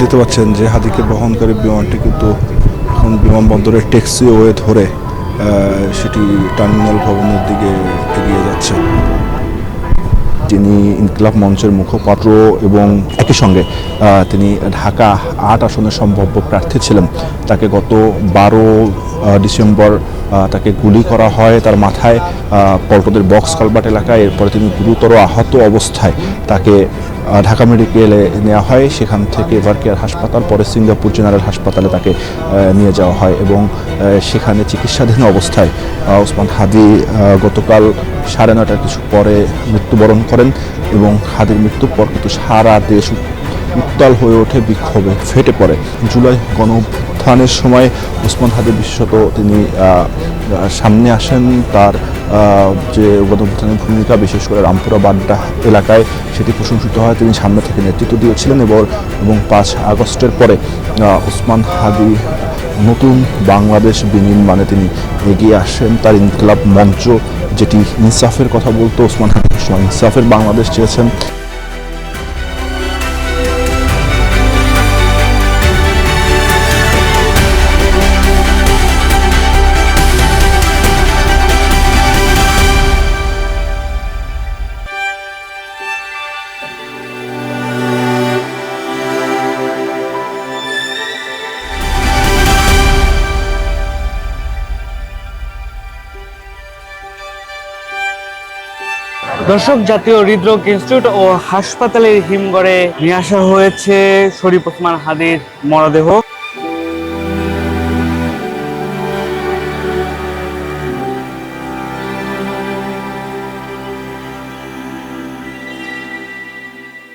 দেখতে পাচ্ছেন যে হাদিকে বহনকারী বিমানটি কিন্তু এখন বিমানবন্দরের ট্যাক্সি ওয়ে ধরে সেটি টার্মিনাল ভবনের দিকে এগিয়ে যাচ্ছে। তিনি ইনকলাব মঞ্চের মুখপাত্র এবং একই সঙ্গে তিনি ঢাকা আট আসনের সম্ভাব্য প্রার্থী ছিলেন। তাকে গত বারো ডিসেম্বর তাকে গুলি করা হয় তার মাথায় পল্টদের বক্স কালবাট এলাকায়। এরপরে তিনি গুরুতর আহত অবস্থায় তাকে ঢাকা মেডিকেলে নেওয়া হয়। সেখান থেকে এভার কেয়ার হাসপাতাল, পরে সিঙ্গাপুর জেনারেল হাসপাতালে তাকে নিয়ে যাওয়া হয় এবং সেখানে চিকিৎসাধীন অবস্থায় ওসমান হাদি গতকাল সাড়ে নটার কিছু পরে মৃত্যুবরণ করেন এবং হাদির মৃত্যুর পর কিন্তু সারা দেশ উত্তাল হয়ে ওঠে, বিক্ষোভে ফেটে পড়ে। জুলাই গণ সময় ওসমান হাদি বিশেষত তিনি সামনে আসেন। তার যে গণঅভ্যুত্থানের ভূমিকা, বিশেষ করে রামপুরা বাড্ডা এলাকায় সেটি প্রশংসিত হয়। তিনি সামনে থেকে নেতৃত্ব দিয়েছিলেন এবং এবং পাঁচ আগস্টের পরে ওসমান হাদি নতুন বাংলাদেশ বিনির্মাণে তিনি এগিয়ে আসেন। তার ইনকলাব মঞ্চ যেটি ইনসাফের কথা বলতো, ওসমান হাদি ইনসাফের বাংলাদেশ চেয়েছেন। দর্শক জাতীয় হৃদরোগ ইনস্টিটিউট ও হাসপাতালের হিমঘরে নিয়ে আসা হয়েছে শরীফ ওসমান হাদির মরদেহ।